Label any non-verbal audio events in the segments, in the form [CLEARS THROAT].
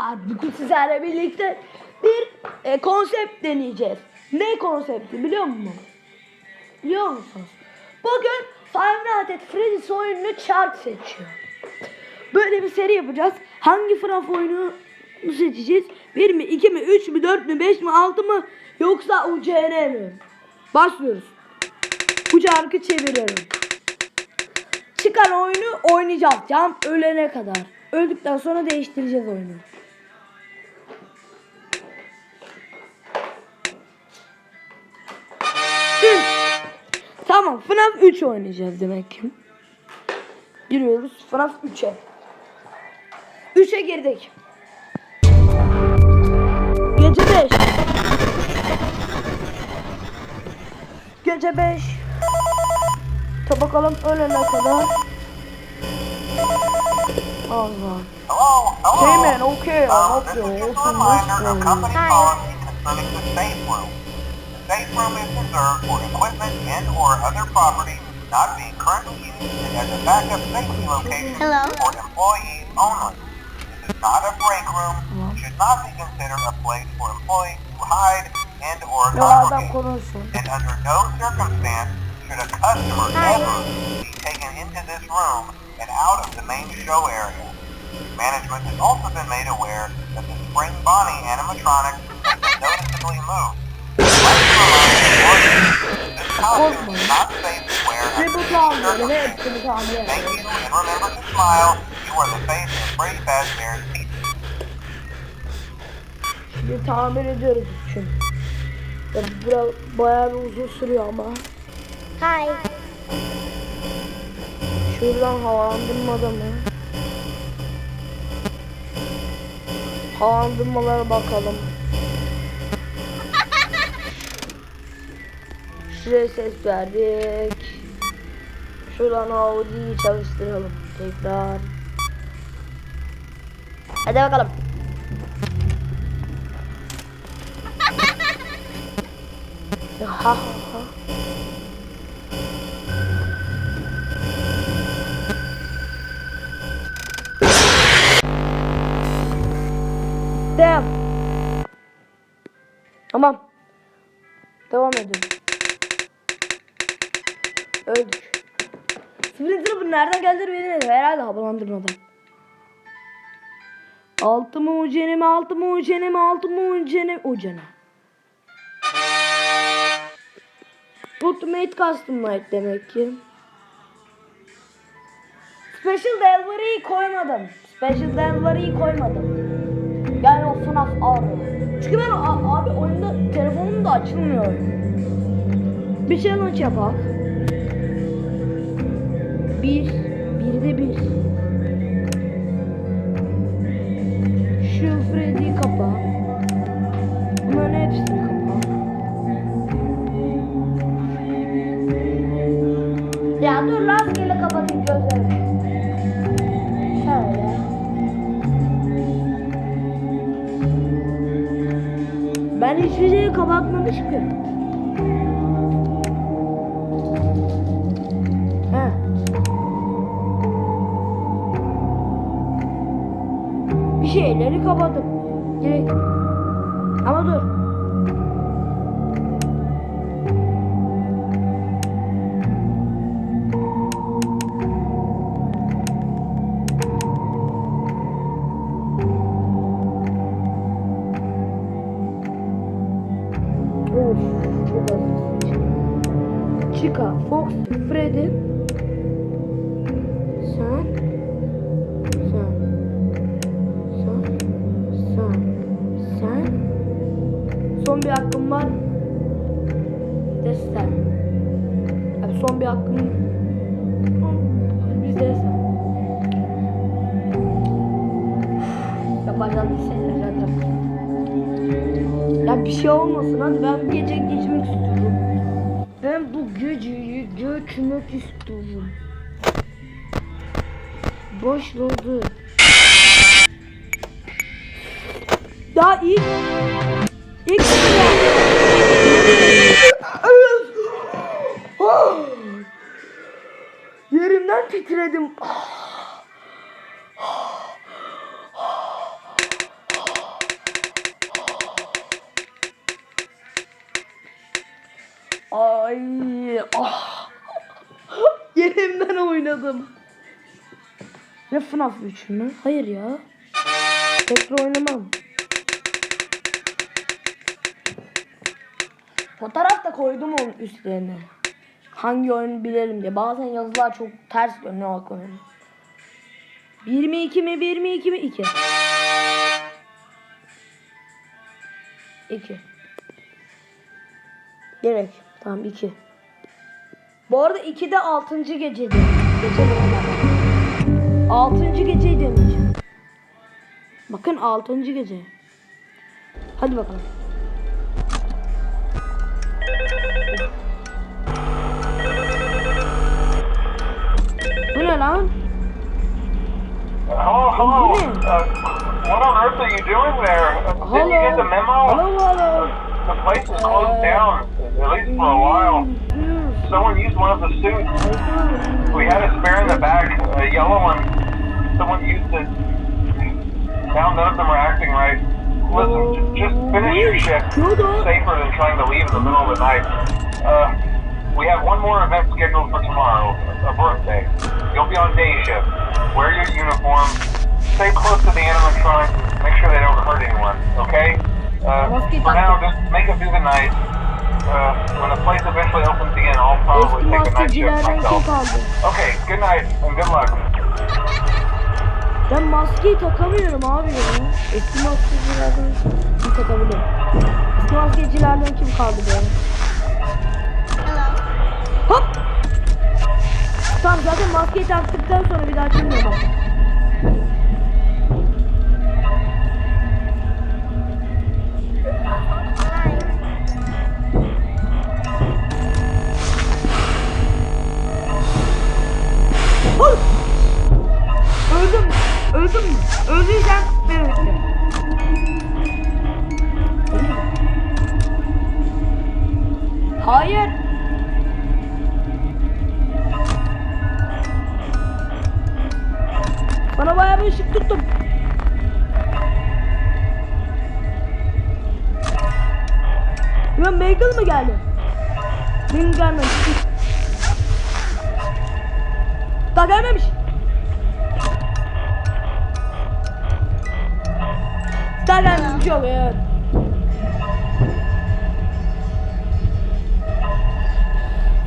Merhabalar. Bugün sizlerle birlikte bir e, konsept deneyeceğiz. Ne konsepti biliyor musun? Biliyor musunuz? Bugün Five Nights at Freddy's oyununu chart seçiyor. Böyle bir seri yapacağız. Hangi FNAF oyunu seçeceğiz? 1 mi, 2 mi, 3 mü, 4 mü, 5 mi, 6 mı? Yoksa UCN mi? Başlıyoruz. Bu çarkı çeviriyorum. Çıkan oyunu oynayacağız. Cam ölene kadar. Öldükten sonra değiştireceğiz oyunu. Tamam FNAF 3 oynayacağız demek ki. Giriyoruz FNAF 3'e. 3'e girdik. Gece 5. Gece 5. Ta bakalım ölene kadar. Allah. Hey man, okay, I hope you're of This way. policy concerning safe room. The safe room is reserved for equipment and or other property not being currently used and as a backup safety location Hello? for employees only. This is not a break room, should not be considered a place for employees to hide and or congregate. And under no circumstance should a customer ever be taken into this room and out of the main show area. Management has also been made aware that the Spring Bonnie animatronic has noticeably moved. Under Triple ne circumstances. hepsini Pizza. Şimdi tamir ediyoruz için. Ya biraz bayağı bir uzun sürüyor ama. Hi. Şuradan havalandırmada mı? Havalandırmalara bakalım. Şuraya ses verdik. Şuradan Audi'yi çalıştıralım tekrar. Hadi bakalım. Ha ha ha. Tamam. Devam ediyorum. Öldük. Splinter bu nereden geldi bilmiyorum. Herhalde havalandırmadan. Altı mı ucene mi altı mı ucene mi altı mı ucene mi ucene. Ultimate Custom Made demek ki. Special Delivery'yi koymadım. Special Delivery'yi koymadım. Yani o FNAF ağrı. Çünkü ben abi oyunda telefonum da açılmıyor. Bir challenge yapak. Bir, birde bir. Şu Freddy'yi kapa. Bunların hepsini kapa. Ya dur rastgele kapatayım gözlerimi. Şöyle. Ben hiçbir şeyi kapatmamışım ki. Şeyleri kapadım. Direkt. Ama dur. Son bir hakkım var. Destan. Abi son bir hakkım. Biz de sen. Yapacağım bir şeyler zaten. Ya bir şey olmasın hadi ben gece geçmek istiyorum. Ben bu geceyi geçmek istiyorum. Başladı. Ya ilk Heyecandan titredim. Ay, ah. Yerimden oynadım. Ne FNAF 3 mü? Hayır ya. Tekrar oynamam. Fotoğraf da koydum onun üstlerine. Hangi oyunu bilelim diye. Bazen yazılar çok ters görünüyor aklıma. 1 mi 2 mi 1 mi 2 mi 2. 2. Direkt. Tamam 2. Bu arada 2 de 6. geceydi. Geçen 6. geceyi deneyeceğim. Bakın 6. gece. Hadi bakalım. Ne lan? Hello, hello. Uh, what on earth are you doing there? Uh, Hello. Didn't you get the memo? Hello, hello. The place is closed down, at least for a while. Someone used one of the suits. We had a spare in the back, a yellow one. Someone used it. Now none of them are acting right. Listen, j- just finish your shift. Safer than trying to leave in the middle of the night. Uh, we have one more event scheduled for tomorrow, a birthday. You'll be on day shift. Wear your uniform. Stay close to the animatronics. Make sure they don't hurt anyone, okay? Uh, for now, just make it through the night. Uh, when the place eventually opens again, I'll probably take a night shift myself. Okay, good night and good luck. Ben maskeyi takamıyorum abi ya. Eski maskecilerden kim takabilirim? Eski maskecilerden kim kaldı be? Hop! Tamam zaten maskeyi taktıktan sonra bir daha açılmıyor bak. Öldüm? Öldüm? Öldüysem öldüm. Hayır. Bana bayağı bir ışık tuttum. Ya Megal mı geldi? Benim gelmemiş. Daha gelmemiş. Daha gelmemiş yok evet.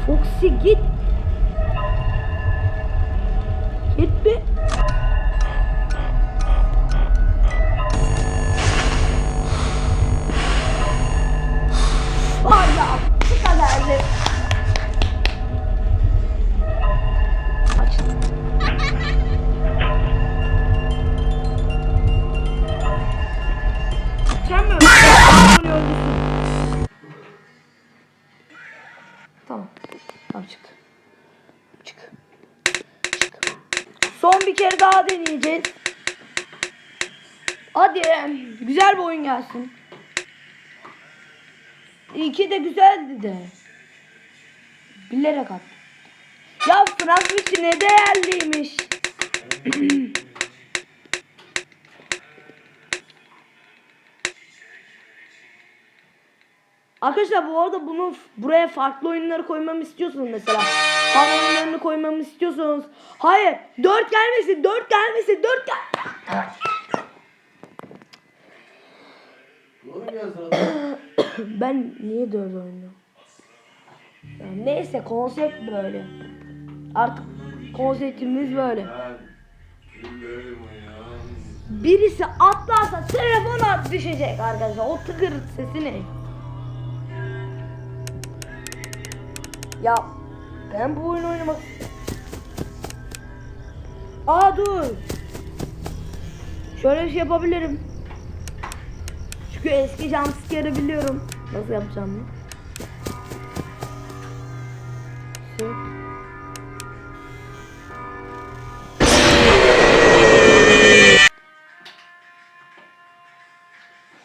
Foxy. Git gelsin. İki de güzeldi de. Bilerek at. Ya Fransız ne değerliymiş. [CLEARS THROAT] Arkadaşlar bu arada bunu buraya farklı oyunları koymamı istiyorsunuz mesela. Fan oyunlarını koymamı istiyorsunuz. Hayır. Dört gelmesin. Dört gelmesin. Dört gel. Ben niye dört oynuyorum? Ya neyse konsept böyle. Artık konseptimiz böyle. Birisi atlarsa telefon at düşecek arkadaşlar. O tıkır sesi ne? Ya ben bu oyunu oynamak Aa dur. Şöyle bir şey yapabilirim. Çünkü eski jumpscare'ı biliyorum. Nasıl yapacağımı. Şu.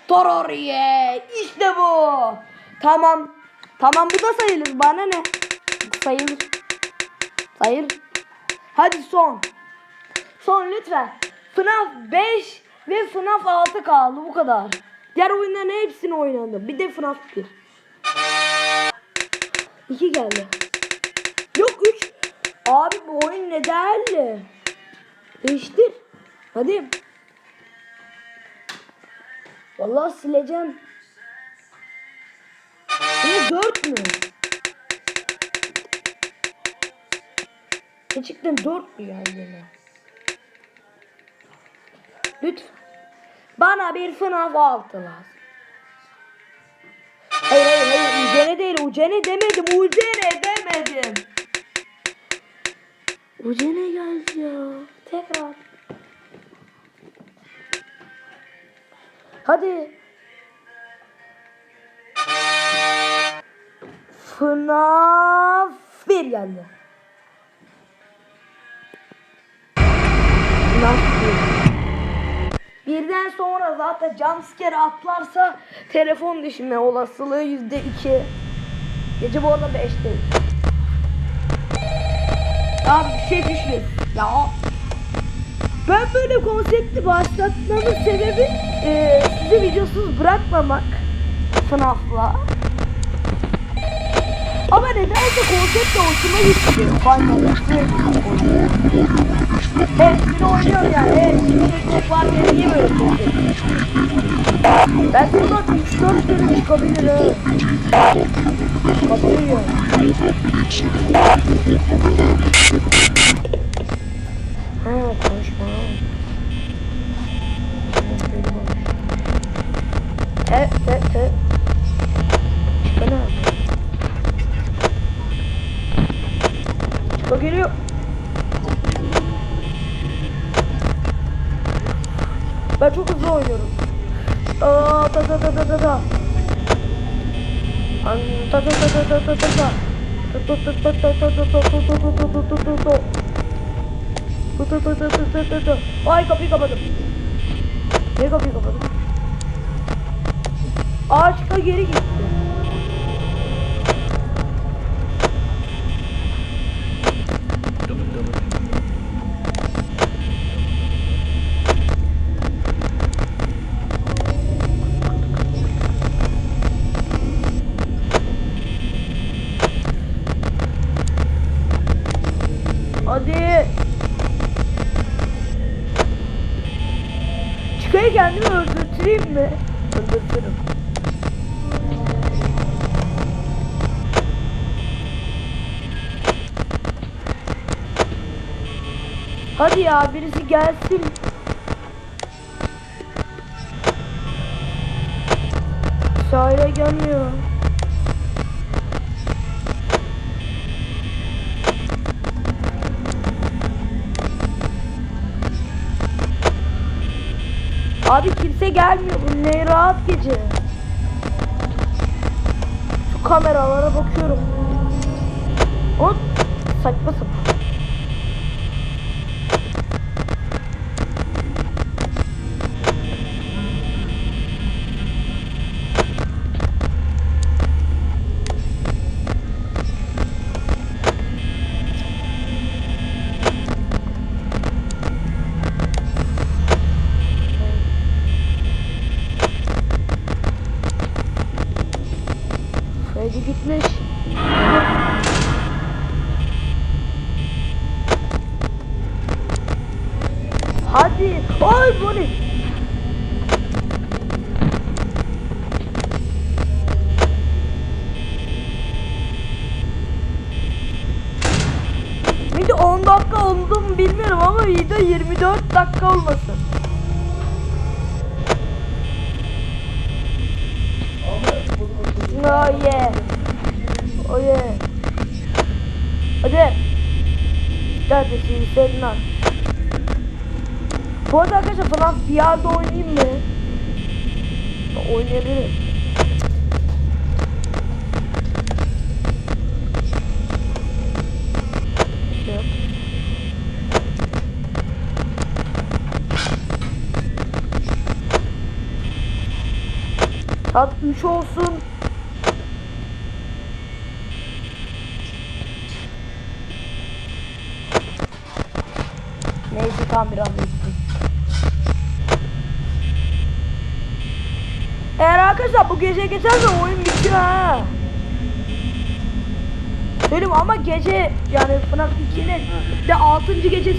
Tororiye işte bu. Tamam. Tamam bu da sayılır. Bana ne? Sayılır. Sayılır. Hadi son. Son lütfen. FNAF 5 ve FNAF 6 kaldı bu kadar. Diğer oyunların hepsini oynadım. Bir de FNAF 1. 2 geldi. Yok 3. Abi bu oyun ne değerli? Değiştir. Hadi. Vallahi sileceğim. Ne 4 mü? Gerçekten 4 mü yine? Lütfen. Bana bir FNAF 6 lazım. Hayır hayır hayır Ucene değil Ucene demedim Ucene demedim. Ucene geldi ya. Tekrar. Hadi. FNAF 1 geldi. FNAF 1. Birden sonra zaten jumpscare atlarsa telefon düşme olasılığı yüzde iki. Gece bu arada beşteyim. Abi bir şey düşün. Ya ben böyle konsepti başlatmamın sebebi e, sizi videosuz bırakmamak FNAF'la. Ama nedense konsept de hoşuma gitti. Final Hepsini oynuyor yani. Hepsini çok var ya niye böyle konsept? Ben buradan 3-4 kere çıkabilir ha. Çıkabilir Ay kapıyı kapadım. Niye kapıyı kapadım? Ağaçta geri gitti. Hadi ya birisi gelsin. Sahile gelmiyor. Abi kimse gelmiyor. Bu ne rahat gece. Şu kameralara bakıyorum. O saçma sapan. Freddy gitmiş. Hadi. Ay bu ne? Video 10 dakika oldu mu bilmiyorum ama video 24 dakika olmasın. Oh yeah. Oh yeah. Hadi. Neredesin sen lan? Bu arada arkadaşlar falan VR'da oynayayım mı? Oynayabilirim. Saat 3 olsun. Neyse tam biraz bekleyin. Eğer arkadaşlar bu gece geçerse oyun bitiyor ha. Söyleyeyim ama gece yani FNAF 2'nin de 6. gecesi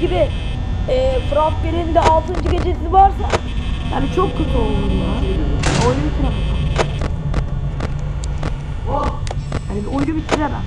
gibi e, FNAF 1'in de 6. gecesi varsa yani çok kötü olur ya. Oyunu bitiremem. Yani oyunu bitiremem.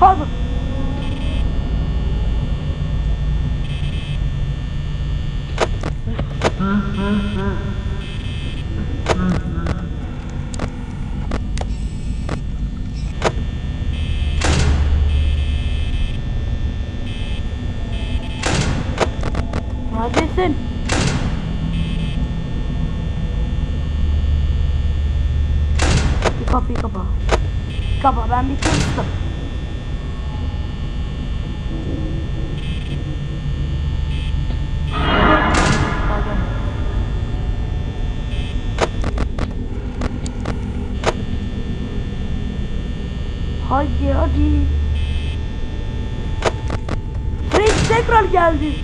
Vamos! Fred tekrar geldi.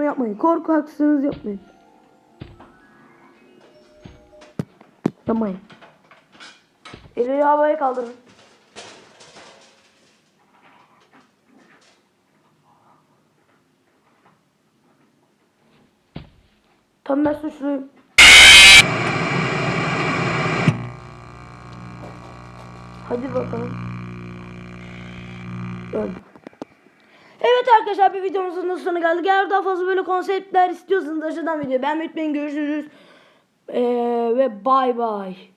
Bunu yapmayın. Korku haksızlığınız yapmayın. Yapmayın. Elleri havaya kaldırın. Tam ben suçluyum. Hadi bakalım. Öldüm. Arkadaşlar bir videomuzun da sonuna geldik. Eğer daha fazla böyle konseptler istiyorsanız aşağıdan video beğenmeyi unutmayın. Görüşürüz. Ee, ve bay bay.